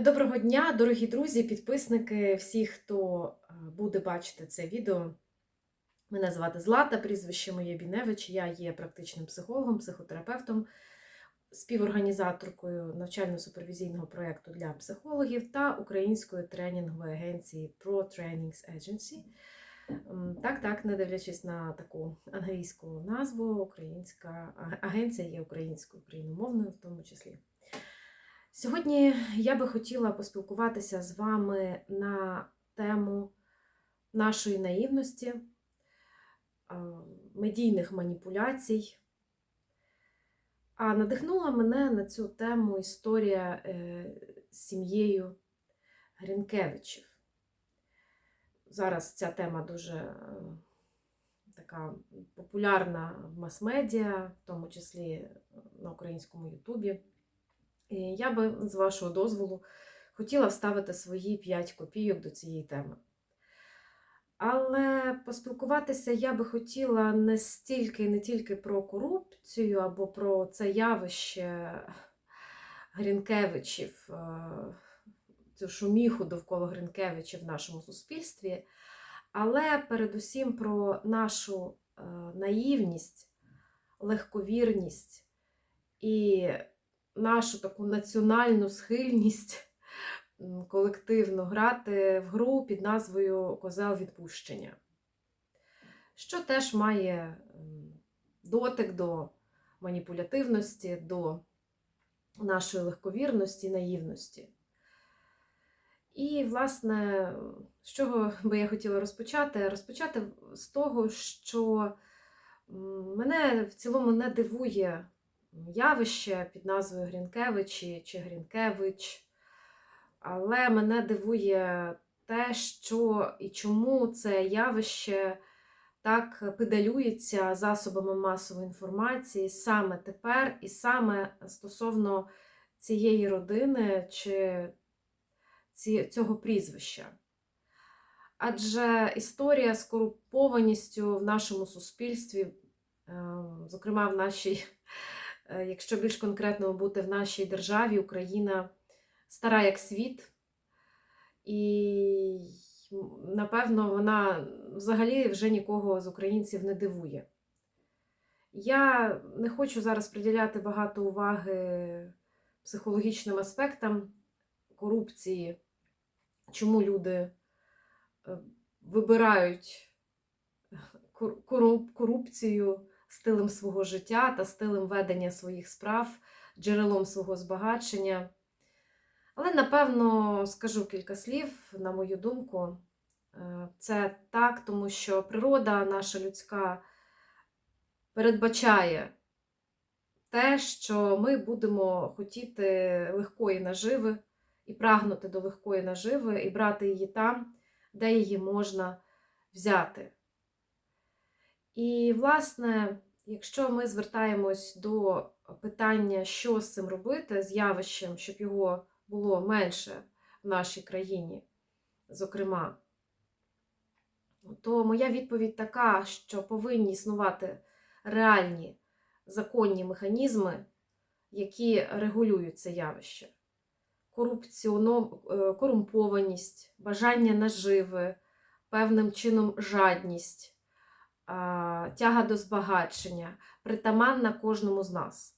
Доброго дня, дорогі друзі, підписники, всі, хто е, буде бачити це відео. Мене звати Злата, прізвище моє Біневич. Я є практичним психологом, психотерапевтом, співорганізаторкою навчально-супервізійного проєкту для психологів та української тренінгової агенції Pro Trainings Agency. Так, так, не дивлячись на таку англійську назву, українська агенція є українською, україномовною в тому числі. Сьогодні я би хотіла поспілкуватися з вами на тему нашої наївності, е, медійних маніпуляцій. А надихнула мене на цю тему історія е, з сім'єю Грінкевичів. Зараз ця тема дуже е, така популярна в мас-медіа, в тому числі на українському Ютубі. Я би, з вашого дозволу, хотіла вставити свої 5 копійок до цієї теми. Але поспілкуватися я би хотіла не стільки не тільки про корупцію або про це явище Грінкевичів, е, цю шуміху довкола Гринкевичів в нашому суспільстві, але передусім про нашу е, наївність, легковірність і нашу таку національну схильність колективно грати в гру під назвою Козел відпущення, що теж має дотик до маніпулятивності, до нашої легковірності, наївності. І, власне, з чого би я хотіла розпочати? Розпочати з того, що мене в цілому не дивує явище під назвою Грінкевичі чи Грінкевич. Але мене дивує те, що і чому це явище так педалюється засобами масової інформації саме тепер, і саме стосовно цієї родини чи цього прізвища. Адже історія з корумпованістю в нашому суспільстві, ем, зокрема в нашій якщо більш конкретно бути в нашій державі, Україна стара як світ, і напевно вона взагалі вже нікого з українців не дивує. Я не хочу зараз приділяти багато уваги психологічним аспектам корупції, чому люди е, вибирають корупцію стилем свого життя та стилем ведення своїх справ, джерелом свого збагачення. Але, напевно, скажу кілька слів, на мою думку, Е, це так, тому що природа наша людська передбачає те, що ми будемо хотіти легкої наживи і прагнути до легкої наживи, і брати її там, де її можна взяти. І, власне, якщо ми звертаємось до питання, що з цим робити, з явищем, щоб його було менше в нашій країні, зокрема, то моя відповідь така, що повинні існувати реальні законні механізми, які регулюють це явище. Е, Корумпованість, бажання наживи, певним чином жадність тяга до збагачення, притаманна кожному з нас.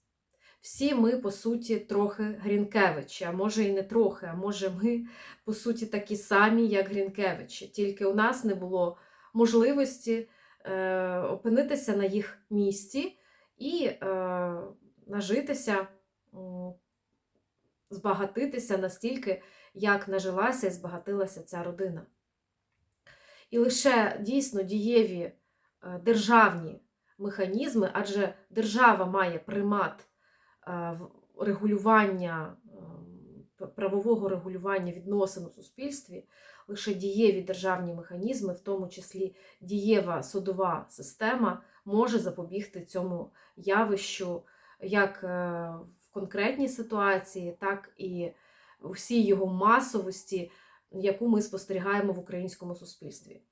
Всі ми, по суті, трохи Грінкевичі, а може і не трохи, а може ми, по суті, такі самі, як Грінкевичі. Тільки у нас не було можливості е, опинитися на їх місці і е, нажитися, збагатитися настільки, як нажилася і збагатилася ця родина. І лише дійсно дієві державні механізми, адже держава має примат е, регулювання, ем, правового регулювання відносин у суспільстві, лише дієві державні механізми, в тому числі дієва судова система, може запобігти цьому явищу як е, в конкретній ситуації, так і у всій його масовості, яку ми спостерігаємо в українському суспільстві.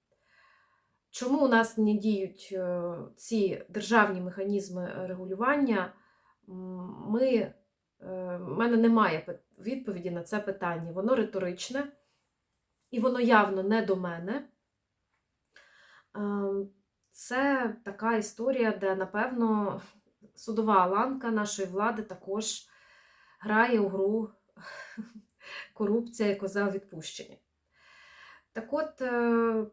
Чому у нас не діють е, ці державні механізми регулювання? М, Ми, е, в мене немає відповіді на це питання. Воно риторичне, і воно явно не до мене. Ем, Це така історія, де, напевно, судова ланка нашої влади також грає у гру корупція і козел відпущення. Так от, е,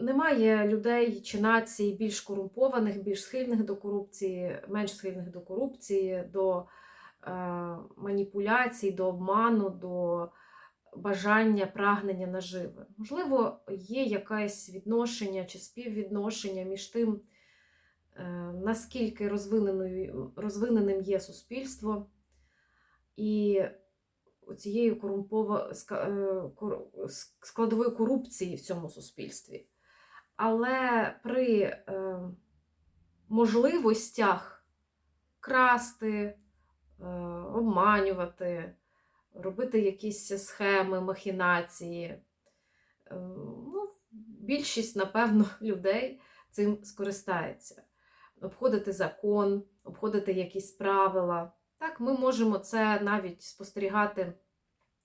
немає людей чи націй більш корумпованих, більш схильних до корупції, менш схильних до корупції, до е, маніпуляцій, до обману, до бажання, прагнення наживи. Можливо, є якесь відношення чи співвідношення між тим, е, наскільки розвиненим є суспільство, і цією корумпова, е, складовою корупції в цьому суспільстві. Але при е, можливостях красти, е, обманювати, робити якісь схеми, махінації, е, ну, більшість, напевно, людей цим скористається. Обходити закон, обходити якісь правила. Так, ми можемо це навіть спостерігати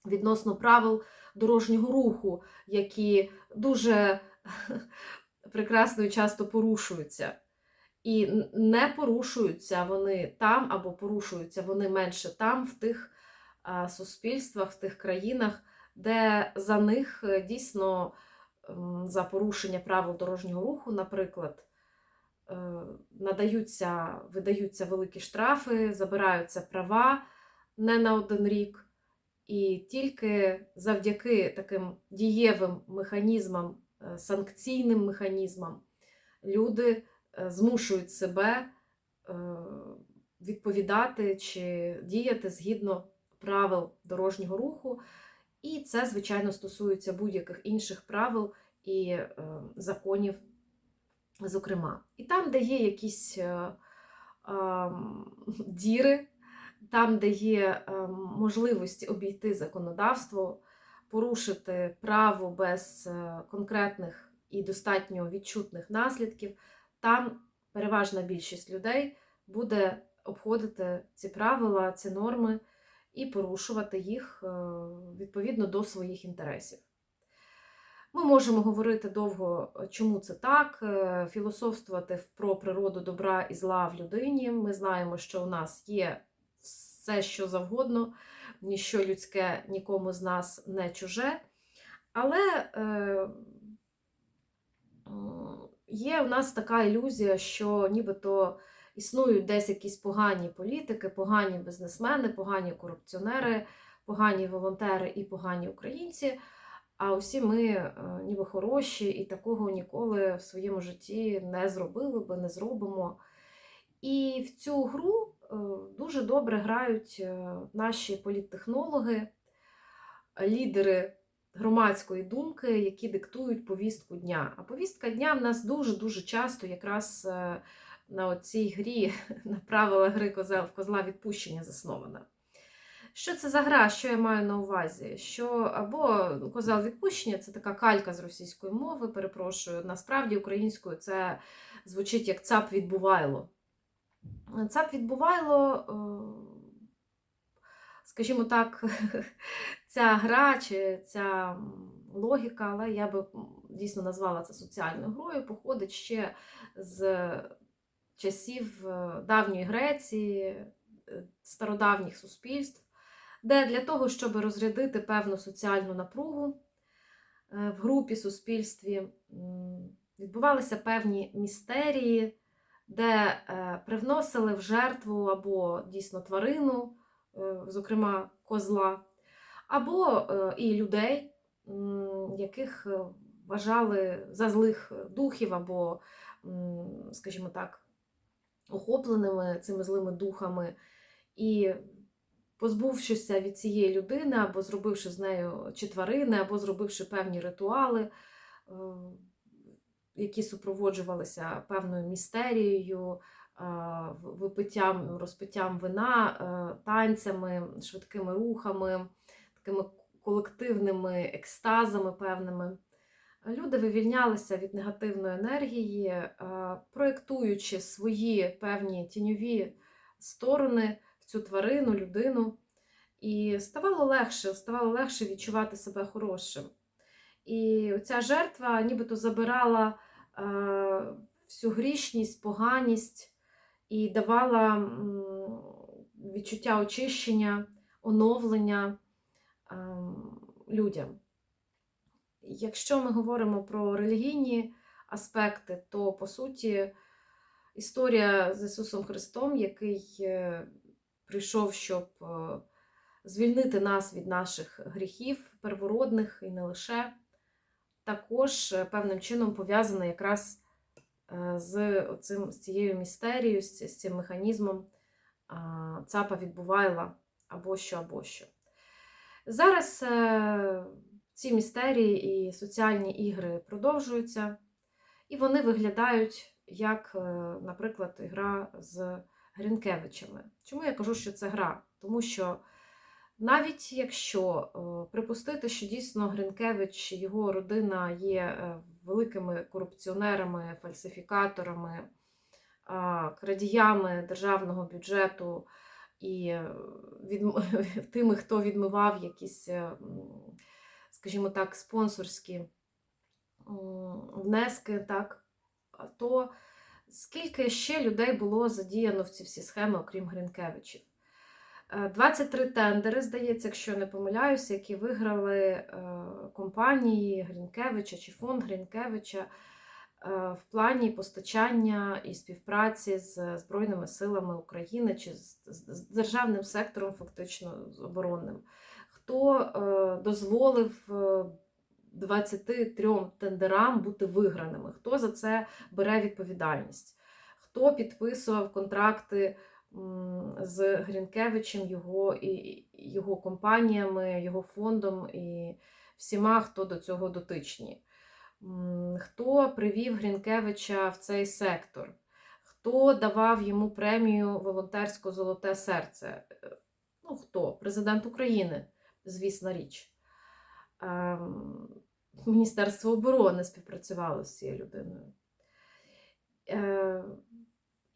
відносно правил дорожнього руху, які дуже прекрасно і часто порушуються. І не порушуються вони там або порушуються вони менше там, в тих суспільствах, в тих країнах, де за них е, дійсно за порушення правил дорожнього руху, наприклад, е, надаються, видаються великі штрафи, забираються права не на один рік. І тільки завдяки таким дієвим механізмам, санкційним механізмам, люди е, змушують себе е, відповідати чи діяти згідно правил дорожнього руху. І це, звичайно, стосується будь-яких інших правил і е, законів, зокрема. І там, де є якісь е, діри, там, де є можливості обійти законодавство, порушити право без е, конкретних і достатньо відчутних наслідків, там переважна більшість людей буде обходити ці правила, ці норми і порушувати їх е, відповідно до своїх інтересів. Ми можемо говорити довго, чому це так, е, філософствувати про природу добра і зла в людині. Ми знаємо, що у нас є все, що завгодно, ніщо людське нікому з нас не чуже. Але е, є у нас така ілюзія, що нібито існують десь якісь погані політики, погані бізнесмени, погані корупціонери, погані волонтери і погані українці. А усі ми е, ніби хороші, і такого ніколи в своєму житті не зробили би, не зробимо. І в цю гру дуже добре грають е, наші політтехнологи, лідери громадської думки, які диктують повістку дня. А повістка дня в нас дуже-дуже часто якраз е, на цій грі, на правила гри в козла відпущення заснована. Що це за гра? Що я маю на увазі? Що або козел відпущення це така калька з російської мови, перепрошую. Насправді українською це звучить як цап відбувайло. Цап відбувайло, е, скажімо так, ця гра чи ця логіка, але я би дійсно назвала це соціальною грою, походить ще з часів е, давньої Греції, е, стародавніх суспільств, де для того, щоб розрядити певну соціальну напругу в групі, суспільстві, відбувалися певні містерії, де е, привносили в жертву або дійсно тварину, е, зокрема козла, або е, і людей, яких вважали за злих духів, або, скажімо так, охопленими цими злими духами. І позбувшися від цієї людини, або зробивши з нею чи тварини, або зробивши певні ритуали, які супроводжувалися певною містерією, е, випиттям, розпиттям вина, е, танцями, швидкими рухами, такими колективними екстазами певними. Люди вивільнялися від негативної енергії, е, проєктуючи свої певні тіньові сторони в цю тварину, людину. І ставало легше, ставало легше відчувати себе хорошим. І ця жертва нібито забирала всю грішність, поганість і давала відчуття очищення, оновлення ем, людям. Якщо ми говоримо про релігійні аспекти, то по суті історія з Ісусом Христом, який е, прийшов, щоб е, звільнити нас від наших гріхів, первородних і не лише, також е, певним чином пов'язана якраз е, з, оцим, з цією містерією, з цим механізмом цапа відбувайла або що, або що. Зараз е, ці містерії і соціальні ігри продовжуються, і вони виглядають як, наприклад, гра з Грінкевичами. Чому я кажу, що це гра? Тому що навіть якщо е, припустити, що дійсно Гринкевич і його родина є е, великими корупціонерами, фальсифікаторами, крадіями державного бюджету і е, відм- тими, хто відмивав якісь, скажімо так, спонсорські внески, так, то скільки ще людей було задіяно в ці всі схеми, окрім Гринкевичів? Е, 23 тендери, здається, якщо не помиляюся, які виграли е, компанії Грінкевича чи фонд Грінкевича е, в плані постачання і співпраці з Збройними силами України чи з, державним сектором, фактично з оборонним. Хто е, дозволив е, 23 тендерам бути виграними? Хто за це бере відповідальність? Хто підписував контракти? З Грінкевичем, його і його компаніями, його фондом і всіма, хто до цього дотичні. Хто привів Грінкевича в цей сектор? Хто давав йому премію Волонтерське Золоте серце? Е, Ну, хто? Президент України, звісна річ. Ем, Міністерство оборони співпрацювало з цією людиною.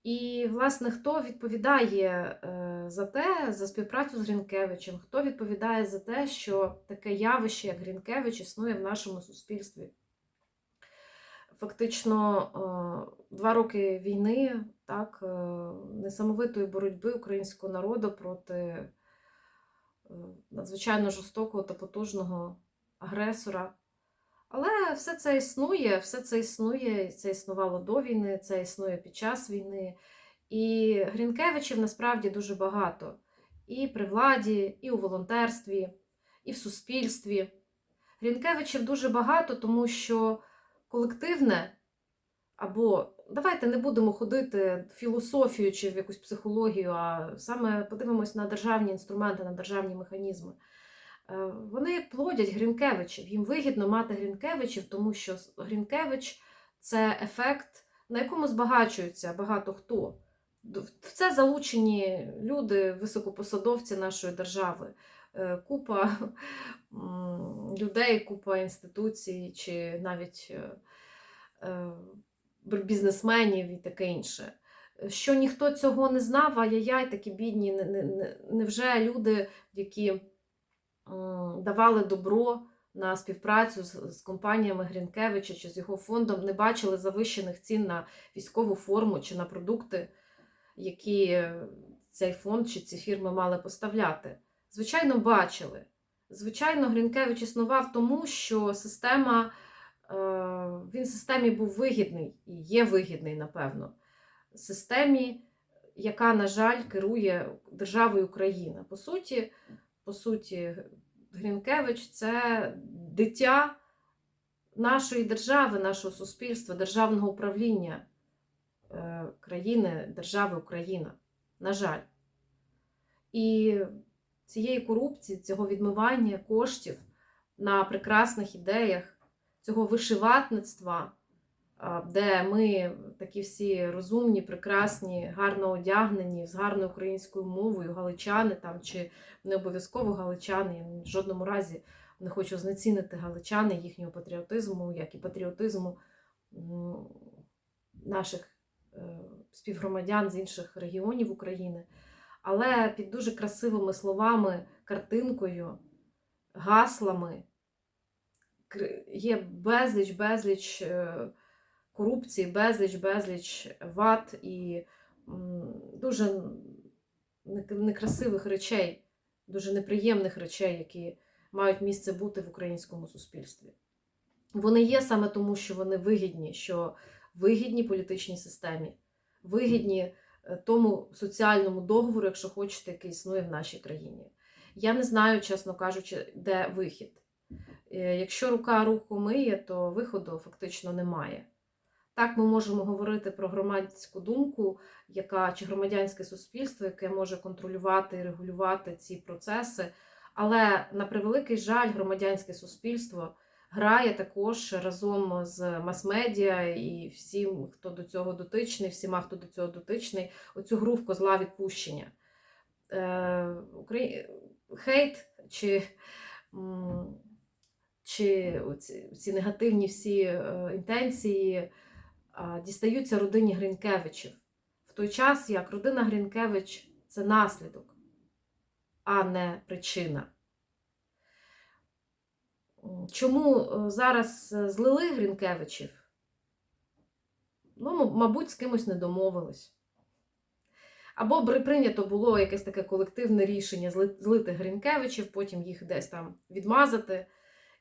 І, власне, хто відповідає е, за те, за співпрацю з Грінкевичем, хто відповідає за те, що таке явище, як Грінкевич, існує в нашому суспільстві? Фактично, е, два роки війни, так, е, несамовитої боротьби українського народу проти надзвичайно жорстокого та потужного агресора. Але все це існує, все це існує, це існувало до війни, це існує під час війни. І Грінкевичів насправді дуже багато. І при владі, і у волонтерстві, і в суспільстві. Грінкевичів дуже багато, тому що колективне, або давайте не будемо ходити в філософію чи в якусь психологію, а саме подивимось на державні інструменти, на державні механізми. Е, Вони плодять Грінкевичів. Їм вигідно мати Грінкевичів, тому що Грінкевич це ефект, на якому збагачуються багато хто. В це залучені люди, високопосадовці нашої держави, Е, купа людей, купа інституцій, чи навіть е, бізнесменів і таке інше. Що ніхто цього не знав, а яй такі бідні, не- не- не- невже люди, які давали добро на співпрацю з, компаніями Грінкевича чи з його фондом, не бачили завищених цін на військову форму чи на продукти, які цей фонд чи ці фірми мали поставляти. Звичайно, бачили. Звичайно, Грінкевич існував тому, що система, е, він системі був вигідний і є вигідний, напевно. Системі, яка, на жаль, керує державою Україна. По суті, по суті, Грінкевич це дитя нашої держави, нашого суспільства, державного управління е, країни, держави Україна. На жаль. І цієї корупції, цього відмивання коштів на прекрасних ідеях, цього вишиватництва, де ми такі всі розумні, прекрасні, гарно одягнені, з гарною українською мовою, галичани там, чи не обов'язково галичани, я в жодному разі не хочу знецінити галичани, їхнього патріотизму, як і патріотизму наших е, співгромадян з інших регіонів України. але під дуже красивими словами, картинкою, гаслами є безліч, безліч е, корупції, безліч, безліч вад і дуже некрасивих речей, дуже неприємних речей, які мають місце бути в українському суспільстві. Вони є саме тому, що вони вигідні, що вигідні політичній системі, вигідні е, тому соціальному договору, якщо хочете, який існує в нашій країні. Я не знаю, чесно кажучи, де вихід. Е, Якщо рука руку миє, то виходу фактично немає. Так, ми можемо говорити про громадську думку, яка чи громадянське суспільство, яке може контролювати і регулювати ці процеси. Але на превеликий жаль, громадянське суспільство грає також разом з мас-медіа і всім, хто до цього дотичний, всіма, хто до цього дотичний, оцю гру в козла відпущення. Е, Хейт чи, чи ці, негативні всі е, інтенції дістаються родині Гринкевичів. В той час як родина Гринкевич це наслідок, а не причина. Чому е, зараз е, злили Гринкевичів? Ну, мабуть, з кимось не домовились. Або прийнято було якесь таке колективне рішення злити Гринкевичів, потім їх десь там відмазати,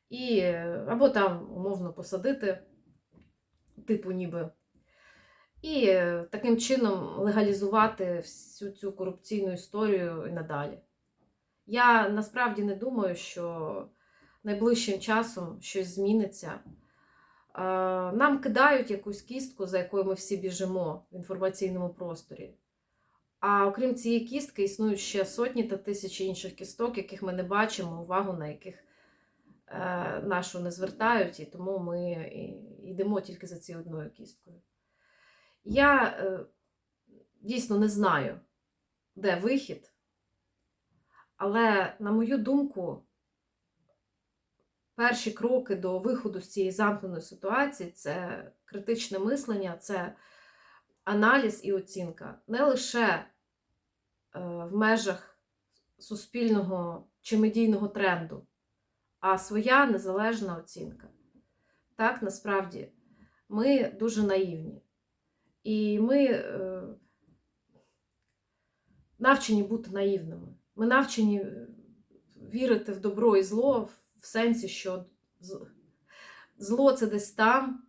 і, е, або там умовно посадити, типу ніби. І е, таким чином легалізувати всю цю корупційну історію і надалі. Я насправді не думаю, що найближчим часом щось зміниться. Нам кидають якусь кістку, за якою ми всі біжимо в інформаційному просторі. А окрім цієї кістки, існують ще сотні та тисячі інших кісток, яких ми не бачимо, увагу на яких нашу не звертають, і тому ми йдемо тільки за цією одною кісткою. Я е, дійсно не знаю, де вихід, але, на мою думку, перші кроки до виходу з цієї замкненої ситуації це критичне мислення, це аналіз і оцінка. Не лише е, в межах суспільного чи медійного тренду, а своя незалежна оцінка. Так, насправді, ми дуже наївні. І ми е, навчені бути наївними. Ми навчені е, вірити в добро і зло в сенсі, що зло це десь там,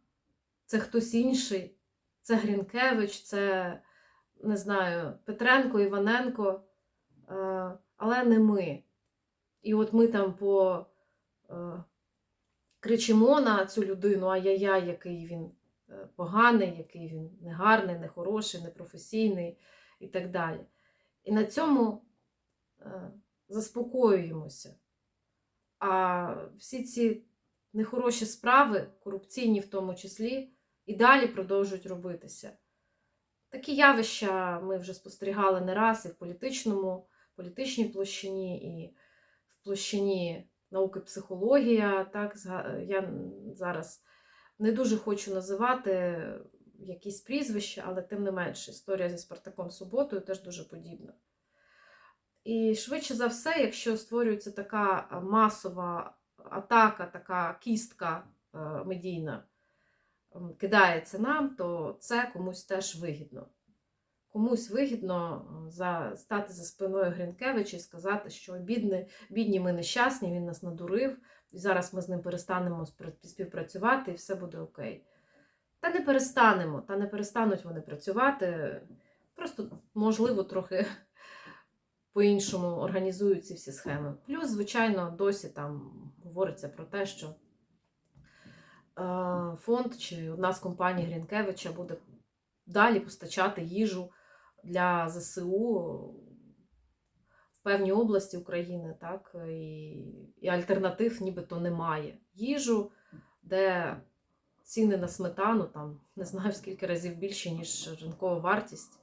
це хтось інший, це Грінкевич, це, не знаю, Петренко, Іваненко, е, але не ми. І от ми там по кричимо на цю людину, ай-яй-яй, який він е, поганий, який він негарний, нехороший, непрофесійний і так далі. І на цьому е, заспокоюємося. А всі ці нехороші справи, корупційні в тому числі, і далі продовжують робитися. Такі явища ми вже спостерігали не раз і в політичному, політичній площині, і в площині науки психологія. Так, я зараз не дуже хочу називати якісь прізвища, але тим не менше, історія зі Спартаком Суботою теж дуже подібна. І швидше за все, якщо створюється така масова атака, така кістка е, медійна, кидається нам, то це комусь теж вигідно. Комусь вигідно е, за, стати за спиною Гринкевича і сказати, що бідні, бідні ми нещасні, він нас надурив, і зараз ми з ним перестанемо співпрацювати, і все буде окей. Та не перестанемо, та не перестануть вони працювати. Просто, можливо, трохи по-іншому організують ці всі схеми. Плюс, звичайно, досі там говориться про те, що е, фонд чи одна з компаній Грінкевича буде далі постачати їжу для ЗСУ в певній області України, так, і, і альтернатив нібито немає. Їжу, де ціни на сметану там не знаю скільки разів більше, ніж ринкова вартість.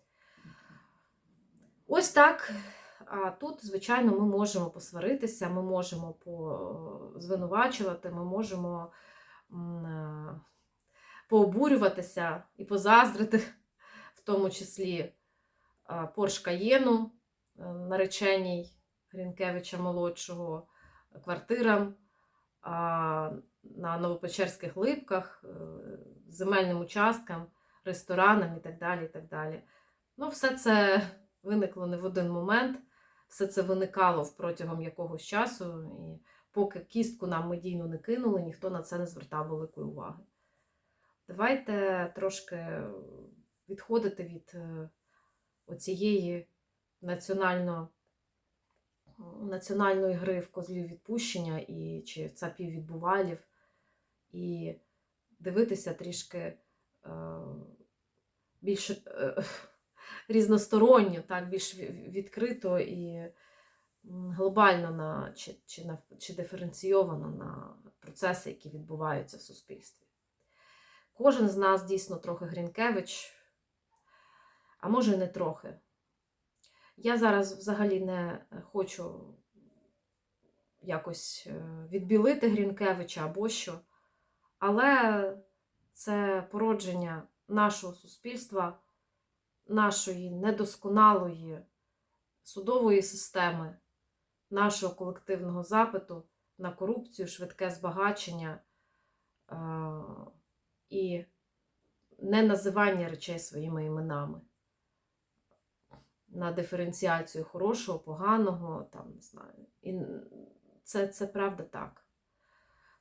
Ось так. А тут, звичайно, ми можемо посваритися, ми можемо звинувачувати, ми можемо е, пообурюватися і позаздрити, в тому числі Порш Каєну, нареченій Грінкевича молодшого квартирам, на Новопечерських липках, е, земельним участкам, ресторанам і так далі. і так далі. Ну, все це виникло не в один момент, все це виникало протягом якогось часу, і поки кістку нам медійно не кинули, ніхто на це не звертав великої уваги. Давайте трошки відходити від е, оцієї національно, національної гри в козлів відпущення і чи цапів відбувалів, і дивитися трішки е, більш е, різносторонньо, так, більш відкрито і глобально на, чи, чи, на, чи диференційовано на процеси, які відбуваються в суспільстві. Кожен з нас дійсно трохи Грінкевич, а може не трохи. Я зараз взагалі не хочу якось е, відбілити Грінкевича або що, але це породження нашого суспільства, нашої недосконалої судової системи, нашого колективного запиту на корупцію, швидке збагачення е, і не називання речей своїми іменами. На диференціацію хорошого, поганого, там, не знаю. І це, це правда так.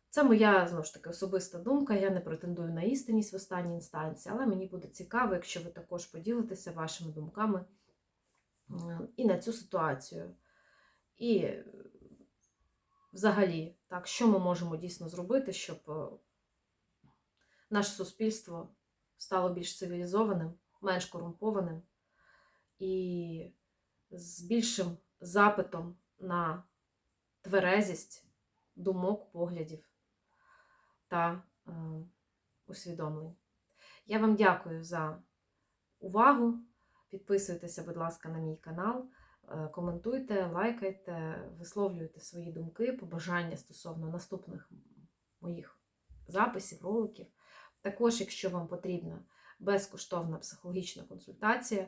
Це моя, знову ж таки, особиста думка. Я не претендую на істинність в останній інстанції, але мені буде цікаво, якщо ви також поділитеся вашими думками і на цю ситуацію. І взагалі, так, що ми можемо дійсно зробити, щоб е, наше суспільство стало більш цивілізованим, менш корумпованим і з більшим запитом на тверезість думок, поглядів та е, усвідомлень. Я вам дякую за увагу. Підписуйтеся, будь ласка, на мій канал, е, коментуйте, лайкайте, висловлюйте свої думки, побажання стосовно наступних моїх записів, роликів. Також, якщо вам потрібна безкоштовна психологічна консультація,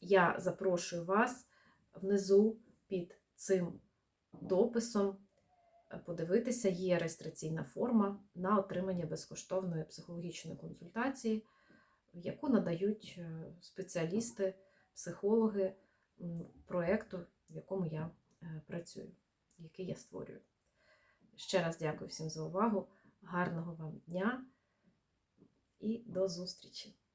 я запрошую вас внизу під цим дописом е, подивитися, є реєстраційна форма на отримання безкоштовної психологічної консультації, яку надають е, спеціалісти, психологи проєкту, в якому я е, працюю, який я створюю. Ще раз дякую всім за увагу. Гарного вам дня і до зустрічі!